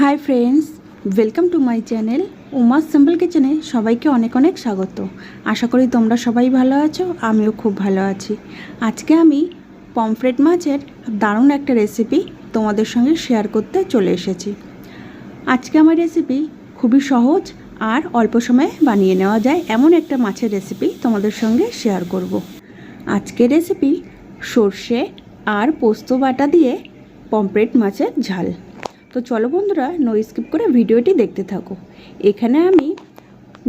Hi friends welcome to my channel Uma's simple কিচেনে সবাইকে অনেক অনেক স্বাগত। আশা করি তোমরা সবাই ভালো আছো, আমিও খুব ভালো আছি। আজকে আমি পমফ্রেট মাছের দারুণ একটা রেসিপি তোমাদের সঙ্গে শেয়ার করতে চলে এসেছি। আজকে আমার রেসিপি খুবই সহজ আর অল্প সময়ে বানিয়ে নেওয়া যায় এমন একটা মাছের রেসিপি তোমাদের সঙ্গে শেয়ার করব। আজকের রেসিপি সর্ষে আর পোস্ত বাটা দিয়ে পমফ্রেট মাছের ঝাল। তো চলো বন্ধুরা নো স্কিপ করে ভিডিওটি দেখতে থাকো। এখানে আমি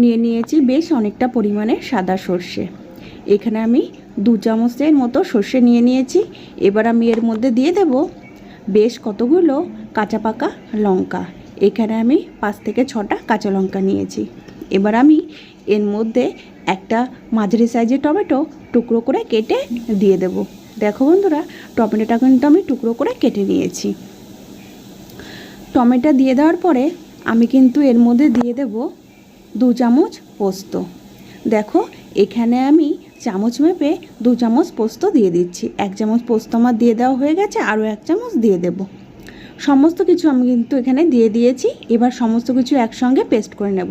নিয়ে নিয়েছি বেশ অনেকটা পরিমাণে সাদা সর্ষে। এখানে আমি দু চামচের মতো সর্ষে নিয়ে নিয়েছি। এবার আমি এর মধ্যে দিয়ে দেব বেশ কতগুলো কাঁচা পাকা লঙ্কা। এখানে আমি পাঁচ থেকে ছটা কাঁচা লঙ্কা নিয়েছি। এবার আমি এর মধ্যে একটা মাঝারি সাইজের টমেটো টুকরো করে কেটে দিয়ে দেব। দেখো বন্ধুরা, টমেটোটা কিন্তু আমি টুকরো করে কেটে নিয়েছি। টমেটো দিয়ে দেওয়ার পরে আমি কিন্তু এর মধ্যে দিয়ে দেব দু চামচ পোস্ত। দেখো, এখানে আমি চামচ মেপে দু চামচ পোস্ত দিয়ে দিচ্ছি। এক চামচ পোস্ত আমার দিয়ে দেওয়া হয়ে গেছে, আরও এক চামচ দিয়ে দেব। সমস্ত কিছু আমি কিন্তু এখানে দিয়ে দিয়েছি। এবার সমস্ত কিছু একসঙ্গে পেস্ট করে নেব।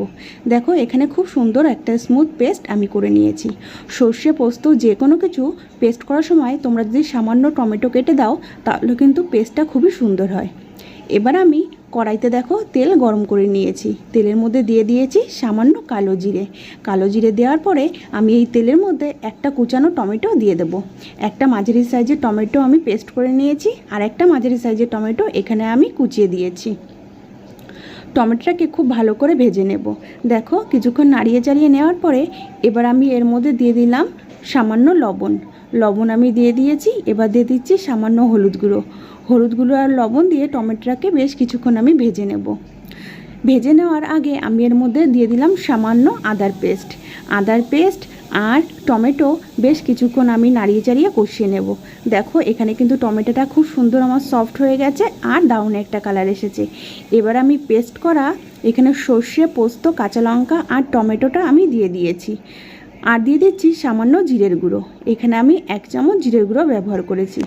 দেখো, এখানে খুব সুন্দর একটা স্মুথ পেস্ট আমি করে নিয়েছি। সর্ষে পোস্ত যে কোনো কিছু পেস্ট করার সময় তোমরা যদি সামান্য টমেটো কেটে দাও, তাহলে কিন্তু পেস্টটা খুবই সুন্দর হয়। এবার আমি কড়াইতে দেখো তেল গরম করে নিয়েছি। তেলের মধ্যে দিয়ে দিয়েছি সামান্য কালো জিরে। কালো জিরে দেওয়ার পরে আমি এই তেলের মধ্যে একটা কুচানো টমেটো দিয়ে দেবো। একটা মাঝারি সাইজের টমেটো আমি পেস্ট করে নিয়েছি আর একটা মাঝারি সাইজের টমেটো এখানে আমি কুচিয়ে দিয়েছি। টমেটোটাকে খুব ভালো করে ভেজে নেব। দেখো কিছুক্ষণ নাড়িয়ে চাড়িয়ে নেওয়ার পরে এবার আমি এর মধ্যে দিয়ে দিলাম সামান্য লবণ। লবণ আমি দিয়ে দিয়েছি, এবার দিয়ে দিচ্ছি সামান্য হলুদ গুঁড়ো। হলুদ গুঁড়ো আর লবণ দিয়ে টমেটোটাকে বেশ কিছুক্ষণ আমি ভেজে নেব। ভেজে নেওয়ার আগে আমি এর মধ্যে দিয়ে দিলাম সামান্য আদার পেস্ট। আদার পেস্ট আর টমেটো বেশ কিছুক্ষণ আমি নাড়িয়ে চাড়িয়ে কষিয়ে নেব। দেখো, এখানে কিন্তু টমেটোটা খুব সুন্দর আমার সফট হয়ে গেছে আর দাউন একটা কালার এসেছে। এবার আমি পেস্ট করা এখানে সর্ষে, পোস্ত, কাঁচা লঙ্কা আর টমেটোটা আমি দিয়ে দিয়েছি। আর দিয়ে দিচ্ছি সামান্য জিরের গুঁড়ো। এখানে আমি এক চামচ জিরের গুঁড়ো ব্যবহার করেছি।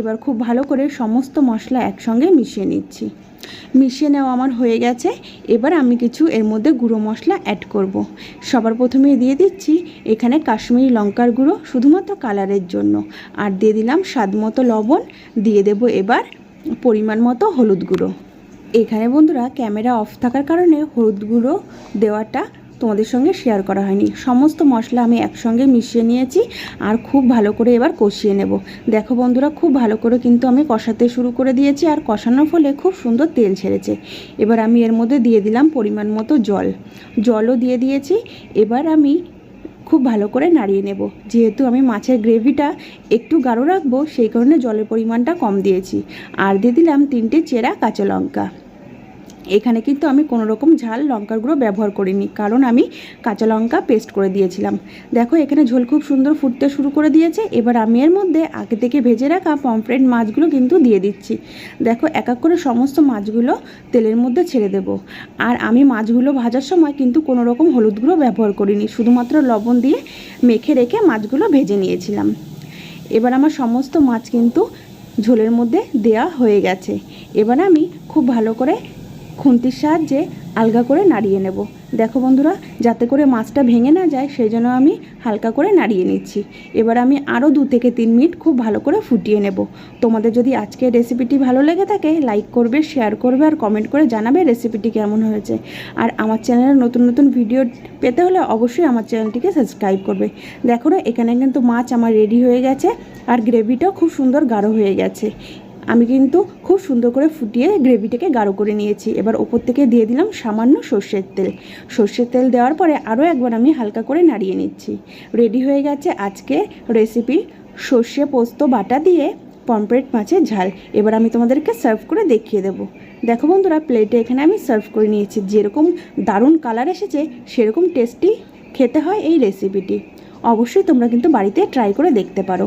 এবার খুব ভালো করে সমস্ত মশলা একসঙ্গে মিশিয়ে নিচ্ছি। মিশিয়ে নেওয়া আমার হয়ে গেছে। এবার আমি কিছু এর মধ্যে গুঁড়ো মশলা অ্যাড করব। সবার প্রথমে দিয়ে দিচ্ছি এখানে কাশ্মীরি লঙ্কার গুঁড়ো, শুধুমাত্র কালারের জন্য। আর দিয়ে দিলাম স্বাদ মতো লবণ। দিয়ে দেব এবার পরিমাণ মতো হলুদ গুঁড়ো। এখানে বন্ধুরা ক্যামেরা অফ থাকার কারণে হলুদ গুঁড়ো দেওয়াটা তোমাদের সঙ্গে শেয়ার করা হয়নি। সমস্ত মশলা আমি একসঙ্গে মিশিয়ে নিয়েছি আর খুব ভালো করে এবার কষিয়ে নেব। দেখো বন্ধুরা, খুব ভালো করে কিন্তু আমি কষাতে শুরু করে দিয়েছি আর কষানোর ফলে খুব সুন্দর তেল ছেড়েছে। এবার আমি এর মধ্যে দিয়ে দিলাম পরিমাণ মতো জল। জলও দিয়ে দিয়েছি। এবার আমি খুব ভালো করে নাড়িয়ে নেব। যেহেতু আমি মাছের গ্রেভিটা একটু গাঢ় রাখব, সেই কারণে জলের পরিমাণটা কম দিয়েছি। আর দিয়ে দিলাম তিনটে চেরা কাঁচা লঙ্কা। এখানে কিন্তু আমি কোনো রকম ঝাল লঙ্কার গুঁড়ো ব্যবহার করিনি, কারণ আমি কাঁচা লঙ্কা পেস্ট করে দিয়েছিলাম। দেখো, এখানে ঝোল খুব সুন্দর ফুটতে শুরু করে দিয়েছে। এবার আমি এর মধ্যে আগে থেকে ভেজে রাখা পমফ্রেট মাছগুলো কিন্তু দিয়ে দিচ্ছি। দেখো, এক এক করে সমস্ত মাছগুলো তেলের মধ্যে ছেড়ে দেব। আর আমি মাছগুলো ভাজার সময় কিন্তু কোনো রকম হলুদ গুঁড়ো ব্যবহার করিনি, শুধুমাত্র লবণ দিয়ে মেখে রেখে মাছগুলো ভেজে নিয়েছিলাম। এবার আমার সমস্ত মাছ কিন্তু ঝোলের মধ্যে দেয়া হয়ে গেছে। এবার আমি খুব ভালো করে খুন্তির সাহায্যে আলগা করে নাড়িয়ে নেব। দেখো বন্ধুরা, যাতে করে মাছটা ভেঙে না যায়, সেই জন্য আমি হালকা করে নাড়িয়ে নিচ্ছি। এবার আমি আরও দু থেকে তিন মিনিট খুব ভালো করে ফুটিয়ে নেব। তোমাদের যদি আজকের রেসিপিটি ভালো লেগে থাকে লাইক করবে শেয়ার করবে আর কমেন্ট করে জানাবে রেসিপিটি কেমন হয়েছে। আর আমার চ্যানেলে নতুন নতুন ভিডিও পেতে হলে অবশ্যই আমার চ্যানেলটিকে সাবস্ক্রাইব করবে। দেখো না, এখানে কিন্তু মাছ আমার রেডি হয়ে গেছে আর গ্রেভিটাও খুব সুন্দর গাঢ় হয়ে গেছে। আমি কিন্তু খুব সুন্দর করে ফুটিয়ে গ্রেভিটাকে গাঢ় করে নিয়েছি। এবার ওপর থেকে দিয়ে দিলাম সামান্য সর্ষের তেল। সর্ষের তেল দেওয়ার পরে আরও একবার আমি হালকা করে নাড়িয়ে নিচ্ছি। রেডি হয়ে গেছে আজকে রেসিপি সর্ষে পোস্ত বাটা দিয়ে পমপ্লেট মাছের ঝাল। এবার আমি তোমাদেরকে সার্ভ করে দেখিয়ে দেবো। দেখো বন্ধুরা প্লেটে এখানে আমি সার্ভ করে নিয়েছি। যেরকম দারুণ কালার এসেছে, সেরকম টেস্টি খেতে হয় এই রেসিপিটি অবশ্যই তোমরা কিন্তু বাড়িতে ট্রাই করে দেখতে পারো।